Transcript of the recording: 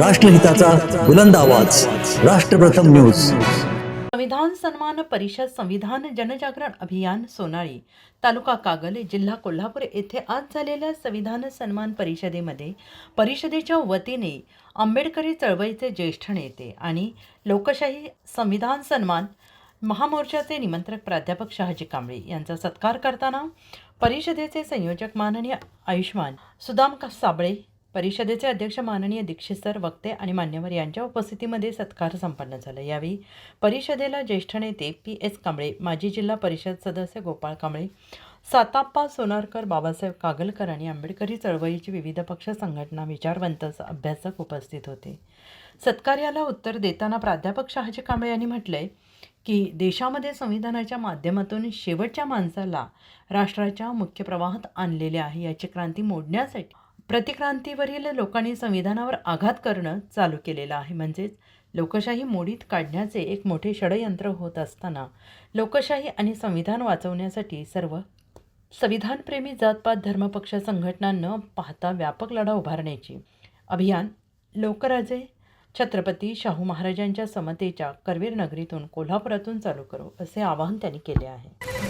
राष्ट्रहिताचा बुलंद आवाज. राष्ट्रप्रथम न्यूज. संविधान सन्मान परिषद संविधान जनजागरण अभियान सोनाळी तालुका कागल जिल्हा कोल्हापूर येथे आज झालेल्या संविधान सन्मान परिषदेमध्ये परिषदेच्या वतीने आंबेडकरी चळवळीचे ज्येष्ठ नेते आणि लोकशाही संविधान सन्मान महामोर्चाचे निमंत्रक प्राध्यापक शहाजी कांबळे यांचा सत्कार करताना परिषदेचे संयोजक माननीय आयुष्मान सुदाम साबळे परिषदेचे अध्यक्ष माननीय दीक्षित सर वक्ते आणि मान्यवर यांच्या उपस्थितीमध्ये सत्कार संपन्न झाला. यावेळी परिषदेला ज्येष्ठ नेते पी एस कांबळे माजी जिल्हा परिषद सदस्य गोपाळ कांबळे साताप्पा सोनारकर बाबासाहेब कागलकर आणि आंबेडकरी चळवळीची विविध पक्ष संघटना विचारवंत अभ्यासक उपस्थित होते. सत्कार्याला उत्तर देताना प्राध्यापक शहाजी कांबळे यांनी म्हटलंय की देशामध्ये संविधानाच्या माध्यमातून शेवटच्या माणसाला राष्ट्राच्या मुख्य प्रवाहात आणलेले आहे याची क्रांती मोडण्यासाठी प्रतिक्रांतीवरील लोकांनी संविधानावर आघात करणं चालू केलेलं आहे. म्हणजेच लोकशाही मोडीत काढण्याचे एक मोठे षडयंत्र होत असताना लोकशाही आणि संविधान वाचवण्यासाठी सर्व संविधानप्रेमी जातपात धर्मपक्ष संघटना न पाहता व्यापक लढा उभारण्याची अभियान लोकराजे छत्रपती शाहू महाराजांच्या समतेच्या करवीर नगरीतून कोल्हापुरातून चालू करू असे आवाहन त्यांनी केले आहे.